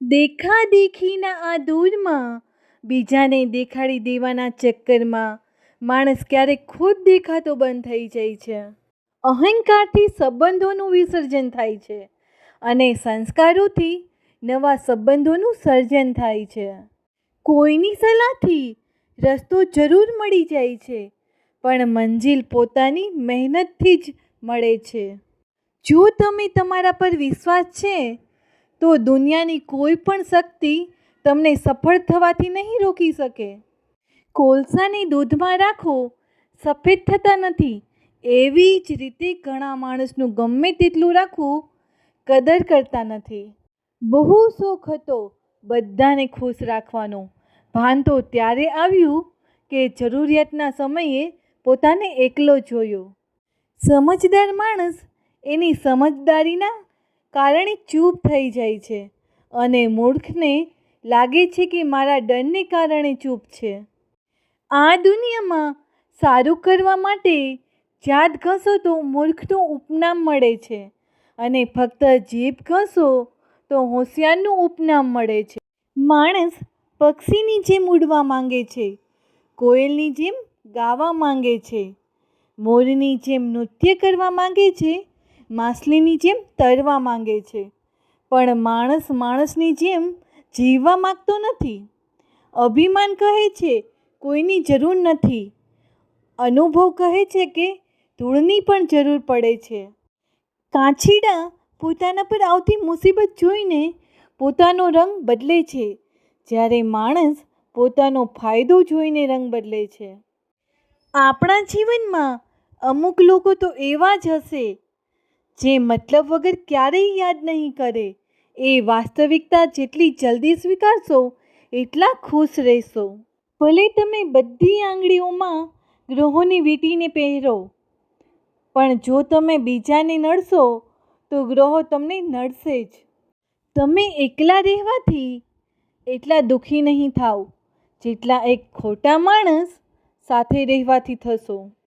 દેખા દેખીના આ દૂરમાં, બીજાને દેખાડી દેવાના ચક્કરમાં, માણસ ક્યારેક ખુદ દેખાતો બંધ થઈ જાય છે. અહંકારથી સંબંધોનું વિસર્જન થાય છે અને સંસ્કારોથી નવા સંબંધોનું સર્જન થાય છે. કોઈની સલાહથી રસ્તો જરૂર મળી જાય છે, પણ મંજિલ પોતાની મહેનતથી જ મળે છે. જો તમે તમારા પર વિશ્વાસ છે તો દુનિયાની કોઈ પણ શક્તિ તમને સફળ થવાથી નહીં રોકી શકે. કોલસાને દૂધમાં રાખો, સફેદ થતા નથી. એવી જ રીતે ઘણા માણસનું ગમે તેટલું રાખવું કદર કરતા નથી. બહુ શોખ હતો બધાને ખુશ રાખવાનો. ભાન તો ત્યારે આવ્યું કે જરૂરિયાતના સમયે પોતાને એકલો જોયો. સમજદાર માણસ એની સમજદારીના કારણે ચૂપ થઈ જાય છે અને મૂર્ખને લાગે છે કે મારા ડરને કારણે ચૂપ છે. આ દુનિયામાં સારું કરવા માટે જાત ઘસો તો મૂર્ખનું ઉપનામ મળે છે અને ફક્ત જીભ ઘસો તો હોશિયારનું ઉપનામ મળે છે. માણસ પક્ષીની જેમ ઉડવા માંગે છે, કોયલની જેમ ગાવા માંગે છે, મોરની જેમ નૃત્ય કરવા માંગે છે માછલીની જેમ તરવા માંગે છે. પણ માણસ માણસની જેમ જીવવા માંગતો નથી. અભિમાન કહે છે, કોઈની જરૂર નથી. અનુભવ કહે છે કે, ધૂળની પણ જરૂર પડે છે. કાંછીડા પોતાના પર આવતી મુસીબત જોઈને પોતાનો રંગ બદલે છે, જ્યારે માણસ પોતાનો ફાયદો જોઈને રંગ બદલે છે. આપણા જીવનમાં અમુક લોકો તો એવા જ હશે જે મતલબ વગર ક્યારેય યાદ નહીં કરે. એ વાસ્તવિકતા જેટલી જલ્દી સ્વીકારશો, એટલા ખુશ રહેશો. ભલે તમે બધી આંગળીઓમાં ગ્રહોની વીંટીને પહેરો, પણ જો તમે બીજાને નડશો, તો ગ્રહો તમને નડશે જ. તમે એકલા રહેવાથી એટલા દુઃખી નહીં થાવ. જેટલા એક ખોટા માણસ સાથે રહેવાથી થશો.